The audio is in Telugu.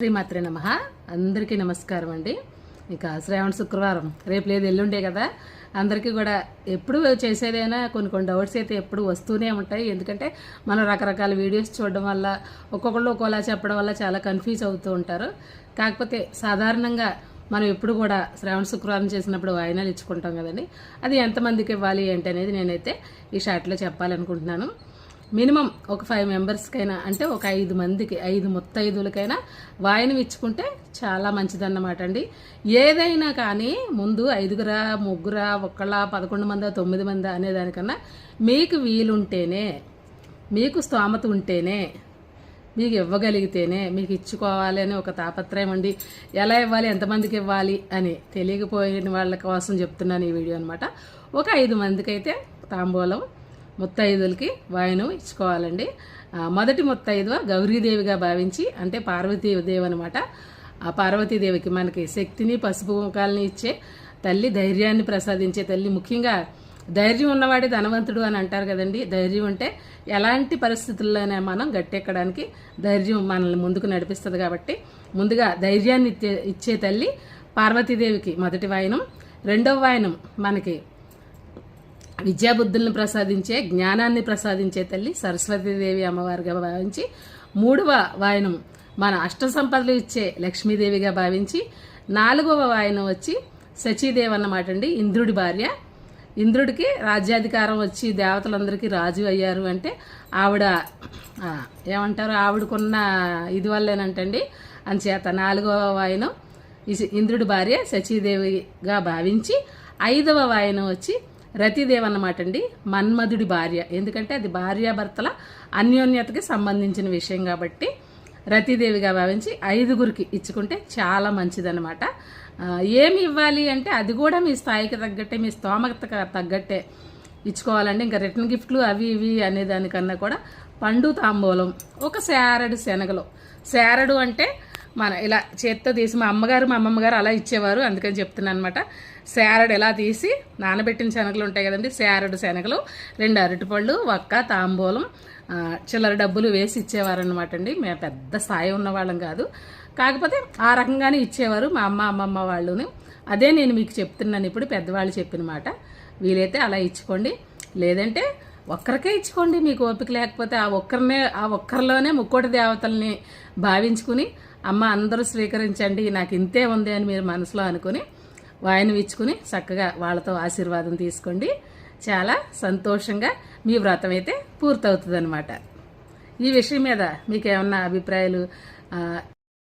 శ్రీమాత్రే నమ. అందరికీ నమస్కారం అండి. ఇక శ్రావణ శుక్రవారం రేపు లేదు ఎల్లుండే కదా. అందరికీ కూడా ఎప్పుడు చేసేదైనా కొన్ని కొన్ని డౌట్స్ అయితే ఎప్పుడు వస్తూనే ఉంటాయి. ఎందుకంటే మనం రకరకాల వీడియోస్ చూడడం వల్ల ఒక్కొక్కళ్ళు ఒక్కోలా చెప్పడం వల్ల చాలా కన్ఫ్యూజ్ అవుతూ ఉంటారు. కాకపోతే సాధారణంగా మనం ఎప్పుడు కూడా శ్రావణ శుక్రవారం చేసినప్పుడు వాయినాలు ఇచ్చుకుంటాం కదండి. అది ఎంతమందికి ఇవ్వాలి ఏంటి అనేది నేనైతే ఈ షార్ట్లో చెప్పాలనుకుంటున్నాను. మినిమం ఒక ఫైవ్ మెంబర్స్కైనా అంటే ఒక ఐదు మందికి ఐదు ముత్తైదులకైనా వాయినం ఇచ్చుకుంటే చాలా మంచిదన్నమాట అండి ఏదైనా కానీ ముందు ఐదుగురా ముగ్గురా ఒక్కళ్ళ పదకొండు మందా తొమ్మిది మందా అనేదానికన్నా మీకు వీలుంటేనే మీకు స్తోమత ఉంటేనే మీకు ఇవ్వగలిగితేనే మీకు ఇచ్చుకోవాలి అని ఒక తాపత్రయం అండి. ఎలా ఇవ్వాలి ఎంతమందికి ఇవ్వాలి అని తెలియకపోయిన వాళ్ళ కోసం చెప్తున్నాను ఈ వీడియో అనమాట ఒక ఐదు మందికి అయితే తాంబూలం ముత్తైదులకి వాయనం ఇచ్చుకోవాలండి. మొదటి ముత్తైదువ గౌరీదేవిగా భావించి అంటే పార్వతీదేవి అనమాట ఆ పార్వతీదేవికి మనకి శక్తిని పసుపు ముఖాలని ఇచ్చే తల్లి ధైర్యాన్ని ప్రసాదించే తల్లి. ముఖ్యంగా ధైర్యం ఉన్నవాడే ధనవంతుడు అని అంటారు కదండి. ధైర్యం ఉంటే ఎలాంటి పరిస్థితుల్లోనే మనం గట్టెక్కడానికి ధైర్యం మనల్ని ముందుకు నడిపిస్తుంది కాబట్టి ముందుగా ధైర్యాన్ని ఇచ్చే ఇచ్చే తల్లి పార్వతీదేవికి మొదటి వాయనం. రెండవ వాయనం మనకి విద్యాబుద్ధులను ప్రసాదించే జ్ఞానాన్ని ప్రసాదించే తల్లి సరస్వతీదేవి అమ్మవారిగా భావించి మూడవ వాయనం మన అష్ట సంపదలు ఇచ్చే లక్ష్మీదేవిగా భావించి నాలుగవ వాయనం వచ్చి సచీదేవి అన్నమాట అండి ఇంద్రుడి భార్య. ఇంద్రుడికి రాజ్యాధికారం వచ్చి దేవతలందరికీ రాజు అయ్యారు అంటే ఆవిడ ఏమంటారు ఆవిడకున్న ఇది వల్లేనంటండి. అంచేత నాలుగవ వాయనం ఇంద్రుడి భార్య సచీదేవిగా భావించి ఐదవ వాయనం వచ్చి రతిదేవ్ అన్నమాట అండి మన్మధుడి భార్య. ఎందుకంటే అది భార్యాభర్తల అన్యోన్యతకి సంబంధించిన విషయం కాబట్టి రతిదేవిగా భావించి ఐదుగురికి ఇచ్చుకుంటే చాలా మంచిదన్నమాట. ఏమి ఇవ్వాలి అంటే అది కూడా మీ స్థాయికి తగ్గట్టే మీ స్తోమతకు తగ్గట్టే ఇచ్చుకోవాలండి. ఇంకా రిటర్న్ గిఫ్ట్లు అవి ఇవి అనే దానికన్నా కూడా పండు తాంబూలం ఒక శారడు శనగలు. శారడు అంటే మన ఇలా చేత్తో తీసి మా అమ్మగారు మా అమ్మమ్మ గారు అలా ఇచ్చేవారు. అందుకని చెప్తున్నాను అనమాట శారడు ఎలా తీసి నానబెట్టిన శనగలు ఉంటాయి కదండి శారడు శనగలు రెండు అరటిపళ్ళు ఒక్క తాంబూలం చిల్లర డబ్బులు వేసి ఇచ్చేవారు అనమాట అండి మేము పెద్ద స్థాయి ఉన్నవాళ్ళం కాదు. కాకపోతే ఆ రకంగానే ఇచ్చేవారు మా అమ్మ అమ్మమ్మ వాళ్ళుని. అదే నేను మీకు చెప్తున్నాను ఇప్పుడు పెద్దవాళ్ళు చెప్పిన మాట. వీలైతే అలా ఇచ్చుకోండి. లేదంటే ఒక్కరికే ఇచ్చుకోండి మీకు ఓపిక లేకపోతే ఆ ఒక్కరినే ఆ ఒక్కరిలోనే ముక్కోటి దేవతల్ని భావించుకుని అమ్మ అందరూ స్వీకరించండి నాకు ఇంతే ఉంది అని మీరు మనసులో అనుకుని వాయిని ఇచ్చుకుని చక్కగా వాళ్ళతో ఆశీర్వాదం తీసుకోండి. చాలా సంతోషంగా మీ వ్రతం అయితే పూర్తవుతుంది ఈ విషయం మీద మీకు ఏమన్నా అభిప్రాయాలు